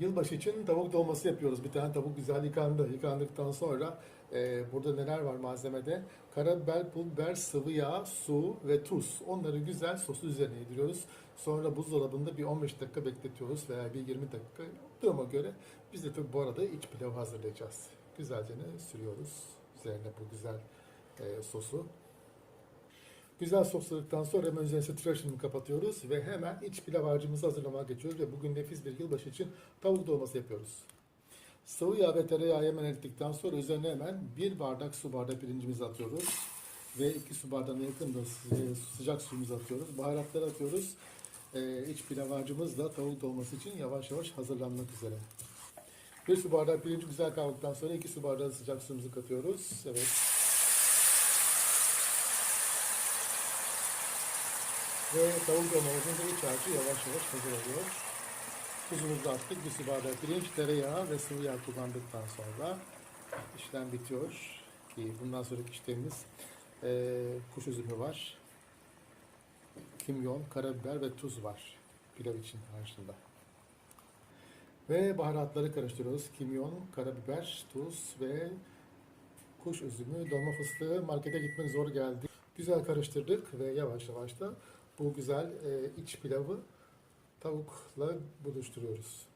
Yılbaşı için tavuk dolması yapıyoruz. Bir tane tavuk güzel yıkandı. Yıkandıktan sonra e, burada neler var malzemede? Karabiber, pul biber, sıvı yağ, su ve tuz. Onları güzel sosu üzerine yediriyoruz. Sonra buzdolabında bir 15 dakika bekletiyoruz veya bir 20 dakika duruma göre. Biz de tabii bu arada iç pilav hazırlayacağız. Güzelce sürüyoruz üzerine bu güzel e, sosu. Güzel sosladıktan sonra hemen üzerine tıraşını kapatıyoruz ve hemen iç pilav harcımızı hazırlamaya geçiyoruz ve bugün nefis bir yılbaşı için tavuk dolması yapıyoruz. Sıvı yağ ve tereyağı hemen erittikten sonra üzerine hemen bir bardak su bardağı pirincimizi atıyoruz. Ve iki su bardağına yakın da sı- sıcak suyumuzu atıyoruz. Baharatları atıyoruz. Ee, iç pilav harcımız da tavuk dolması için yavaş yavaş hazırlanmak üzere. Bir su bardağı pirinci güzel kavrulduktan sonra iki su bardağı sıcak suyumuzu katıyoruz. Evet. Ve tavuk dolmamızın da iç harcı yavaş yavaş hazır oluyor. Tuzumuzu attık. Bir su pirinç, tereyağı ve sıvı yağ kullandıktan sonra işlem bitiyor. Ki bundan sonraki işlemimiz eee kuş üzümü var. Kimyon, karabiber ve tuz var. Pilav için harcında. Ve baharatları karıştırıyoruz. Kimyon, karabiber, tuz ve kuş üzümü, dolma fıstığı markete gitmek zor geldi. Güzel karıştırdık ve yavaş yavaş da bu güzel e, iç pilavı tavukla buluşturuyoruz.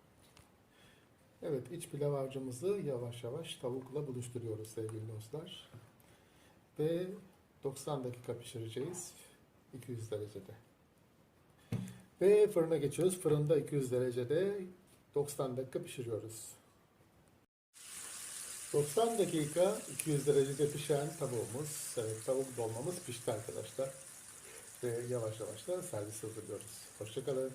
Evet iç pilav harcımızı yavaş yavaş tavukla buluşturuyoruz sevgili dostlar. Ve 90 dakika pişireceğiz 200 derecede. Ve fırına geçiyoruz. Fırında 200 derecede 90 dakika pişiriyoruz. 90 dakika 200 derecede pişen tavuğumuz, evet, tavuk dolmamız pişti arkadaşlar. Ve yavaş yavaş da servis hazırlıyoruz. Hoşçakalın.